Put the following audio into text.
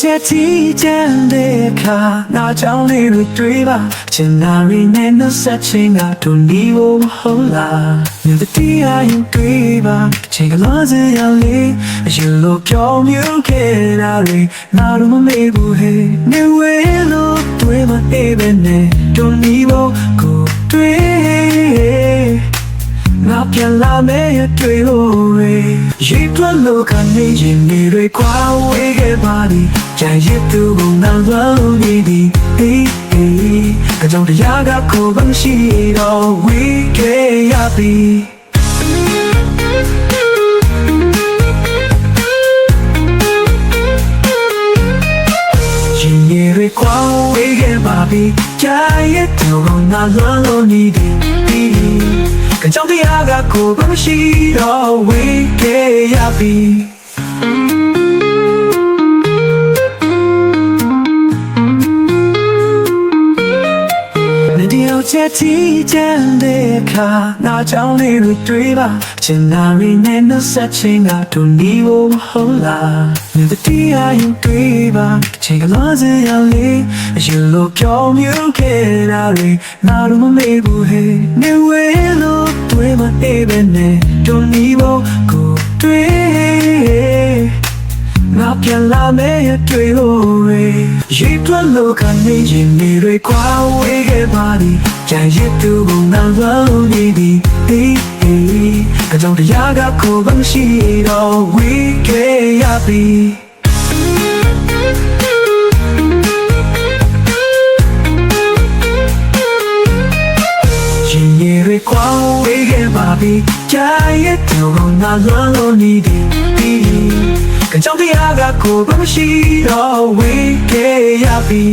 ချက်တီးချမ်းတဲ့အခါငါကြောင့်လေးတွေတွေ့ပါချင်နာရီနဲ့နှဆက်ချင်းကတို့နီးဖို့မဟုတ်လားမြင်တဲ့တရားရင်တွေ့ပါချိန်ကလာစရာလေးအရင်လိုပြောင်းမြူခဲ့တာတွေငါတို့မမေ့ဘူးဟဲ့နေဝဲလို့တွေ့မအေးပဲနဲ့တို့နီးဖို့ကိုတွေ့ငါပြန်လာမယ်ရတွေ့လို့ရေရေတွက်လို့ကနေရင်နေတွေခွာဝေးခဲ့ပါသည် ကြံရစ်သူကနာလို့နေသည်ဟေးဟေးအကြောင်းတရားကကိုယ်ကမရှိတော့ဝေးခဲ့ရပြီရင်ရည်တွေခွာဝေးခဲ့ပါပြီကြံရစ်သူကနာလို့နေသည်ဟေးကကြောင်တရားကကိုယ်ကမရှိတော့ဝေးခဲ့ရပြီ ချက်တီးချမ်းတဲ့အခါငါကြောင့်လေးတွေတွေ့ပါချင်နာရီနဲ့နှဆက်ချင်းကတို့နီးဖို့မဟုတ်လားနေတရားရင်တွေ့ပါချိန်ကလာစရာလေးအရင်လိုပြောင်းမြူခဲ့တာတွေငါတို့မမေ့ဘူးဟဲ့နေဝဲလို့တွေ့မအေးပဲနဲ့တို့နီးဖို့ကိုတွေ့ငါပြန်လာမယ်ရတွေ့လို့ရေရေတွက်လို့ကနေရင်နေတွေခွာဝေးခဲ့ပါသည်ကြံ ရစ်သူကနာလို့နေသည်ဟေးဟေးအကြောင်းတရားကကိုယ်ကမရှိတော့ဝေးခဲ့ရပြီရင်ရည်တွေကွာဝေးခဲ့ပါပြီကြာရဲ့တူကငါလွန်လို့နေသည်ဒီကကြောင်တရားကကိုယ်ကမရှိတော့ဝေးခဲ့ရပြီ